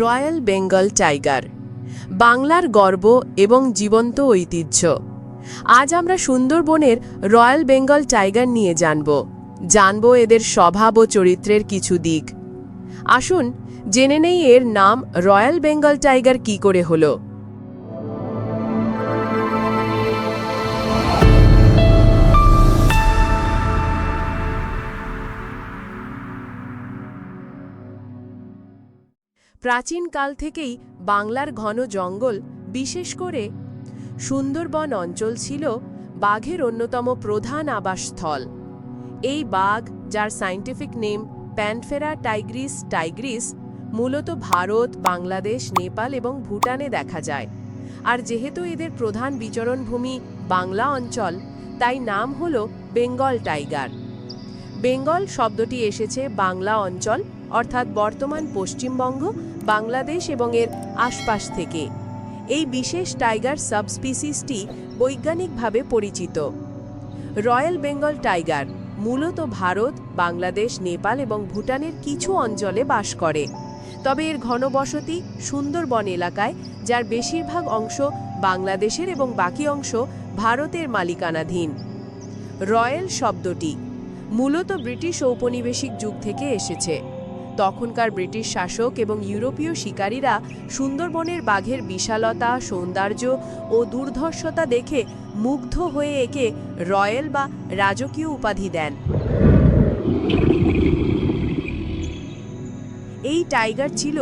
Royal Bengal tiger. বাংলার গর্ব এবং জীবন্ত ঐতিহ্য। আজ আমরা সুন্দরবনের রয়্যাল বেঙ্গল টাইগার নিয়ে জানব। জানব এদের স্বভাব ও চরিত্রের কিছু দিক। আসুন, জেনে নেই এর নাম রয়্যাল বেঙ্গল টাইগার কি করে হলো। প্রাচীনকাল থেকেই বাংলার ঘন জঙ্গল, বিশেষ করে সুন্দরবন অঞ্চল ছিল বাঘের অন্যতম প্রধান আবাসস্থল। এই বাঘ, যার scientific name panthera tigris tigris মূলত ভারত, বাংলাদেশ, নেপাল এবং ভুটানে দেখা যায়। আর যেহেতু এদের প্রধান বিচরণভূমি বাংলা অঞ্চল, তাই নাম হল বেঙ্গল টাইগার। বেঙ্গল শব্দটি এসেছে বাংলা অঞ্চল, অর্থাৎ বর্তমান পশ্চিমবঙ্গ, বাংলাদেশ এবং এর আশপাশ থেকে। এই বিশেষ টাইগার সাবস্পিসিসটি বৈজ্ঞানিকভাবে পরিচিত। রয়্যাল বেঙ্গল টাইগার মূলত ভারত, বাংলাদেশ, নেপাল এবং ভুটানের কিছু অঞ্চলে বাস করে। তবে এর ঘনবসতি সুন্দরবন এলাকায়, যার বেশিরভাগ অংশ বাংলাদেশের এবং বাকি অংশ ভারতের মালিকানাধীন। রয়্যাল শব্দটি মূলত ব্রিটিশ ঔপনিবেশিক যুগ থেকে এসেছে। তখনকার ব্রিটিশ শাসক এবং ইউরোপীয় শিকারীরা সুন্দরবনের বাঘের বিশালতা, সৌন্দর্য ও দুর্ধর্ষতা দেখে মুগ্ধ হয়ে একে রয়্যাল বা রাজকীয় উপাধি দেন। এই টাইগার ছিল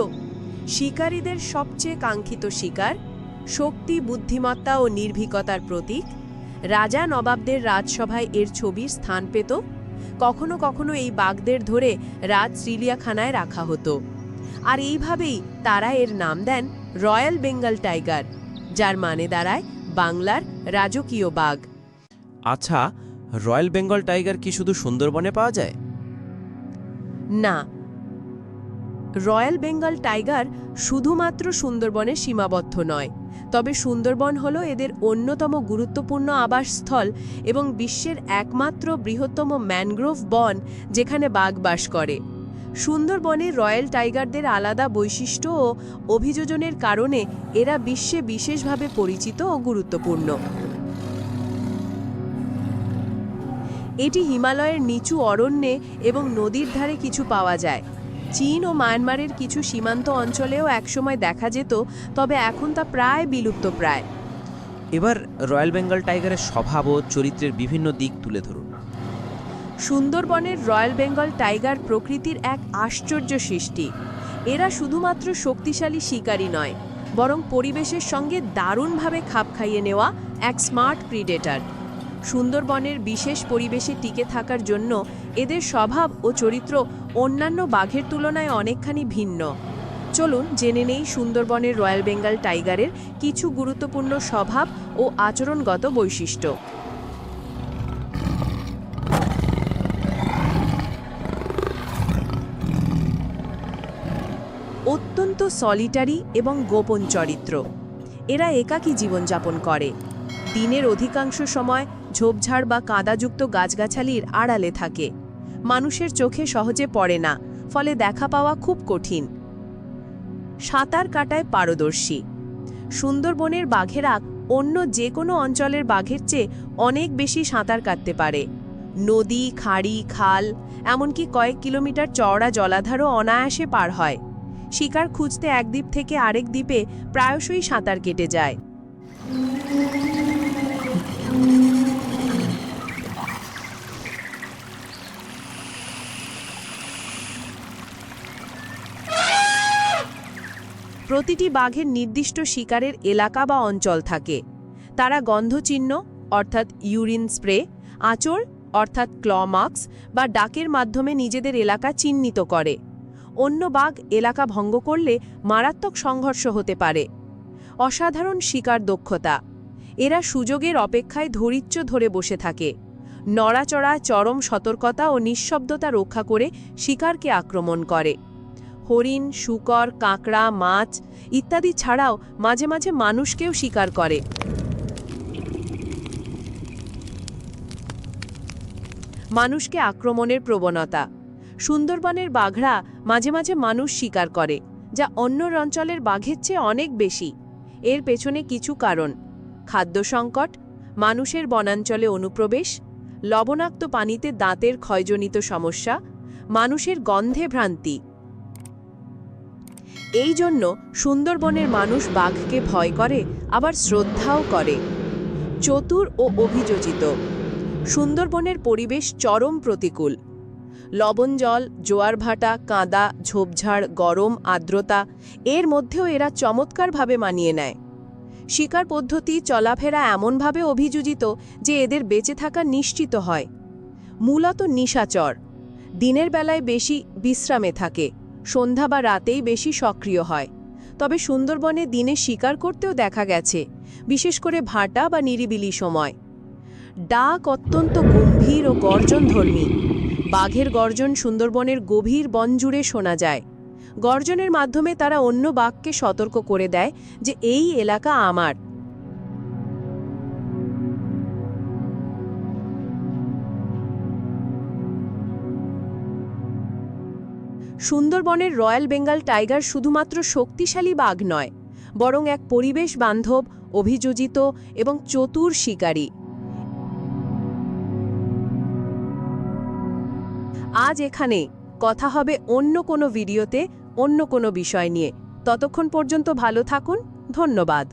শিকারীদের সবচেয়ে কাঙ্ক্ষিত শিকার, শক্তি, বুদ্ধিমত্তা ও নির্ভীকতার প্রতীক। রাজা নবাবদের রাজসভায় এর ছবির স্থান পেত। কখনো কখনো এই বাঘদের ধরে রাজ চিড়িয়াখানায় রাখা হতো। আর এইভাবেই তারা এর নাম দেন রয়্যাল বেঙ্গল টাইগার যার মানে দাঁড়ায় বাংলার রাজকীয় বাঘ। আচ্ছা রয়্যাল বেঙ্গল টাইগার কি শুধু সুন্দরবনে পাওয়া যায়? না। রয়্যাল বেঙ্গল টাইগার শুধুমাত্র সুন্দরবনে সীমাবদ্ধ নয় তবে সুন্দরবন হল এদের অন্যতম গুরুত্বপূর্ণ আবাসস্থল এবং বিশ্বের একমাত্র বৃহত্তম ম্যানগ্রোভ বন যেখানে বাঘ বাস করে। সুন্দরবনের রয়্যাল টাইগারদের আলাদা বৈশিষ্ট্য ও অভিযোজনের কারণে এরা বিশ্বে বিশেষভাবে পরিচিত ও গুরুত্বপূর্ণ। এটি হিমালয়ের নিচু অরণ্যে এবং নদীর ধারে কিছু পাওয়া যায়। চীন ও মায়ানমারের কিছু সীমান্ত অঞ্চলেও একসময় দেখা যেত তবে এখন তা প্রায় বিলুপ্ত প্রায়। এবার রয়্যাল বেঙ্গল টাইগারের স্বভাব ও চরিত্রের বিভিন্ন দিক তুলে ধরুন। সুন্দরবনের রয়্যাল বেঙ্গল টাইগার প্রকৃতির এক আশ্চর্য সৃষ্টি। এরা শুধুমাত্র শক্তিশালী শিকারী নয় বরং পরিবেশের সঙ্গে দারুণভাবে খাপ খাইয়ে নেওয়া এক স্মার্ট প্রিডেটার। সুন্দরবনের বিশেষ পরিবেশে টিকে থাকার জন্য এদের স্বভাব ও চরিত্র অন্যান্য বাঘের তুলনায় অনেকখানি ভিন্ন। চলুন জেনে নেই সুন্দরবনের রয়্যাল বেঙ্গল টাইগারের কিছু গুরুত্বপূর্ণ স্বভাব ও আচরণগত বৈশিষ্ট্য। অত্যন্ত সলিটারি এবং গোপন চরিত্র। এরা একাকী জীবনযাপন করে। দিনের অধিকাংশ সময় ঝোপঝাড় বা কাদাযুক্ত গাছগাছালির আড়ালে থাকে। মানুষের চোখে সহজে পড়ে না, ফলে দেখা পাওয়া খুব কঠিন। সাঁতার কাটায় পারদর্শী। সুন্দরবনের বাঘেরা অন্য যে কোনো অঞ্চলের বাঘের চেয়ে অনেক বেশি সাঁতার কাটতে পারে। নদী, খাড়ি, খাল, এমনকি কয়েক কিলোমিটার চওড়া জলাধারও অনায়াসে পার হয়। শিকার খুঁজতে এক দ্বীপ থেকে আরেক দ্বীপে প্রায়শই সাঁতার কেটে যায়। প্রতিটি বাঘের নির্দিষ্ট শিকারের এলাকা বা অঞ্চল থাকে। তারা গন্ধচিহ্ন, অর্থাৎ ইউরিন স্প্রে, আঁচড়, অর্থাৎ ক্লমার্কস বা ডাকের মাধ্যমে নিজেদের এলাকা চিহ্নিত করে। অন্য বাঘ এলাকা ভঙ্গ করলে মারাত্মক সংঘর্ষ হতে পারে। অসাধারণ শিকার দক্ষতা। এরা সুযোগের অপেক্ষায় ধরিচ্চ ধরে বসে থাকে। নড়াচড়া, চরম সতর্কতা ও নিঃশব্দতা রক্ষা করে শিকারকে আক্রমণ করে। হরিণ, শুকর, কাঁকড়া, মাছ ইত্যাদি ছাড়াও মাঝে মাঝে মানুষকেও শিকার করে। মানুষকে আক্রমণের প্রবণতা। সুন্দরবনের বাঘরা মাঝে মাঝে মানুষ শিকার করে, যা অন্য অঞ্চলের বাঘের চেয়ে অনেক বেশি। এর পেছনে কিছু কারণ। খাদ্য সংকট, মানুষের বনাঞ্চলে অনুপ্রবেশ, লবণাক্ত পানিতে দাঁতের ক্ষয়জনিত সমস্যা, মানুষের গন্ধে ভ্রান্তি। এই জন্য সুন্দরবনের মানুষ বাঘকে ভয় করে, আবার শ্রদ্ধাও করে। চতুর ও অভিযোজিত। সুন্দরবনের পরিবেশ চরম প্রতিকূল। লবণ জল, জোয়ার ভাটা, কাঁদা, ঝোপঝাড়, গরম, আর্দ্রতা, এর মধ্যেও এরা চমৎকারভাবে মানিয়ে নেয়। শিকার পদ্ধতি চলাফেরা এমনভাবে অভিযোজিত যে এদের বেঁচে থাকা নিশ্চিত হয়। মূলত নিশাচর। দিনের বেলায় বেশি বিশ্রামে থাকে। সন্ধ্যা বা রাতেই বেশি সক্রিয় হয়। তবে সুন্দরবনে দিনে শিকার করতেও দেখা গেছে, বিশেষ করে ভাটা বা নিরিবিলি সময়। ডাক অত্যন্ত গম্ভীর ও গর্জনধর্মী। বাঘের গর্জন সুন্দরবনের গভীর বন জুড়ে শোনা যায়। গর্জনের মাধ্যমে তারা অন্য বাঘকে সতর্ক করে দেয় যে, এই এলাকা আমার। সুন্দরবনের রয়্যাল বেঙ্গল টাইগার শুধুমাত্র শক্তিশালী বাঘ নয়, বরং এক পরিবেশ বান্ধব, অভিযোজিত এবং চতুর শিকারী। আজ এখানে কথা হবে অন্য কোনো ভিডিওতে, অন্য কোনো বিষয় নিয়ে। ততক্ষণ পর্যন্ত ভালো থাকুন, ধন্যবাদ।